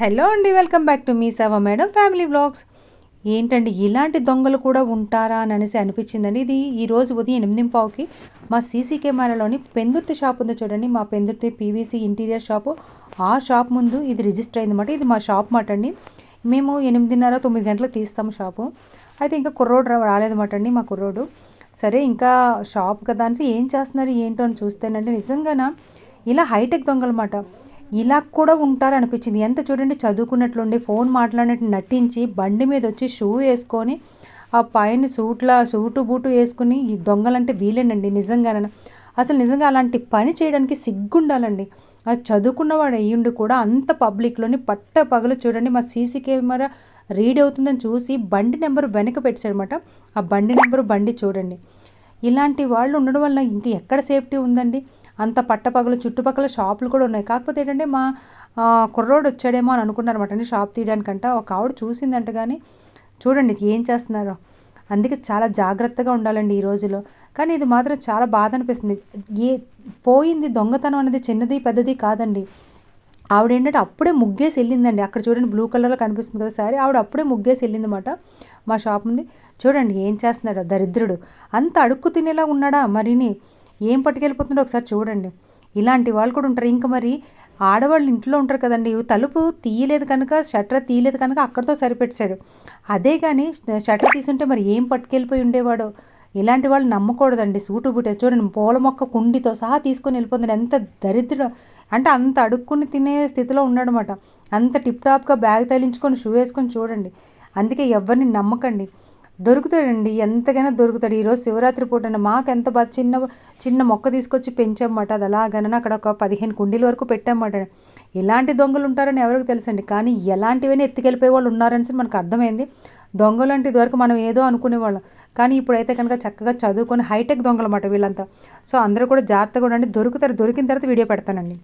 Hello అండి welcome back to me సేవ madam family blogs ఏంటండి ఇలాంటి దొంగలు కూడా ఉంటారా అని అనేసి అనిపించిందండి. ఇది ఈరోజు ఉదయం ఎనిమిది పావుకి మా సీసీ కెమెరాలోని పెందుర్తి షాప్ ఉందో చూడండి. మా పెందుర్తి పీవీసీ ఇంటీరియర్ షాపు ఆ షాప్ ముందు ఇది రిజిస్టర్ అయిందన్నమాట. ఇది మా షాప్ మాట అండి. మేము ఎనిమిదిన్నర తొమ్మిది గంటలకు తీస్తాము షాపు అయితే ఇంకా కుర్రోడు రాలేదన్నమాట అండి మా కుర్రోడు. సరే ఇంకా షాప్ కదా అనేసి ఏం చేస్తున్నారు ఏంటో అని చూస్తేనండి నిజంగానా? ఇలా హైటెక్ దొంగలమాట. ఇలా కూడా ఉంటారనిపించింది. ఎంత చూడండి చదువుకున్నట్లుండి ఫోన్ మాట్లాడినట్టు నటించి బండి మీద వచ్చి షూ వేసుకొని ఆ పైన సూట్ల సూటు బూటు వేసుకుని ఈ దొంగలంటే వీలేనండి నిజంగానే అసలు నిజంగా అలాంటి పని చేయడానికి సిగ్గుండాలండి. అది చదువుకున్నవాడు అయ్యుండి కూడా అంత పబ్లిక్లోని పట్ట పగలు చూడండి మా సీసీ కెమెరా రీడ్ అవుతుందని చూసి బండి నెంబర్ వెనక పెట్టాడనమాట ఆ బండి నెంబర్ బండి చూడండి. ఇలాంటి వాళ్ళు ఉండడం వల్ల ఇంక ఎక్కడ సేఫ్టీ ఉందండి? అంత పట్టపగలు చుట్టుపక్కల షాపులు కూడా ఉన్నాయి. కాకపోతే ఏంటంటే మా కుర్రోడు వచ్చాడేమో అని అనుకున్నారన్నమాట. అండి షాప్ తీయడానికంట. ఒక ఆవిడ చూసిందంట కానీ చూడండి ఏం చేస్తున్నారో. అందుకే చాలా జాగ్రత్తగా ఉండాలండి ఈ రోజులో. కానీ ఇది మాత్రం చాలా బాధ అనిపిస్తుంది. ఏ పోయింది దొంగతనం అనేది చిన్నది పెద్దది కాదండి. ఆవిడ ఏంటంటే అప్పుడే ముగ్గేసి వెళ్ళిందండి. అక్కడ చూడండి బ్లూ కలర్లో కనిపిస్తుంది కదా సారీ. ఆవిడ అప్పుడే ముగ్గేసి వెళ్ళిందన్నమాట మా షాప్ ఉంది చూడండి ఏం చేస్తున్నాడు దరిద్రుడు. అంత అడుక్కు తినేలా ఉన్నాడా మరిని? ఏం పట్టుకెళ్ళిపోతుండో ఒకసారి చూడండి. ఇలాంటి వాళ్ళు కూడా ఉంటారు. ఇంకా మరి ఆడవాళ్ళు ఇంట్లో ఉంటారు కదండి. తలుపు తీయలేదు కనుక షట్టర్ తీయలేదు కనుక అక్కడితో సరిపెట్టాడు అదే కానీ షట్టర్ తీసుంటే మరి ఏం పట్టుకెళ్ళిపోయి ఉండేవాడు? ఇలాంటి వాళ్ళు నమ్మకూడదండి. సూటు బుట్టే చూడండి. పూల మొక్క కుండితో సహా తీసుకొని వెళ్ళిపోతుంది ఎంత దరిద్రం. అంటే అంత అడుక్కుని తినే స్థితిలో ఉన్నాడనమాట అంత టిప్ టాప్గా బ్యాగ్ తగిలించుకొని షూ వేసుకొని చూడండి. అందుకే ఎవరిని నమ్మకండి. దొరుకుతాడండి. ఎంతకైనా దొరుకుతాడు. ఈరోజు శివరాత్రి పూట మాకు ఎంత బాగా చిన్న చిన్న మొక్క తీసుకొచ్చి పెంచామట అది అలాగనని అక్కడ ఒక పదిహేను కుండీల వరకు పెట్టామన్నమాట. ఎలాంటి దొంగలు ఉంటారని ఎవరికి తెలుసండి. కానీ ఎలాంటివైనా ఎత్తుకెళ్ళిపోయే వాళ్ళు ఉన్నారని మనకు అర్థమైంది. దొంగలు అంటే ఇదివరకు మనం ఏదో అనుకునేవాళ్ళం కానీ ఇప్పుడైతే కనుక చక్కగా చదువుకొని హైటెక్ దొంగలు అన్నమాట వీళ్ళంతా. సో అందరూ కూడా జాగ్రత్తగా ఉండండి. దొరుకుతారు. దొరికిన తర్వాత వీడియో పెడతానండి.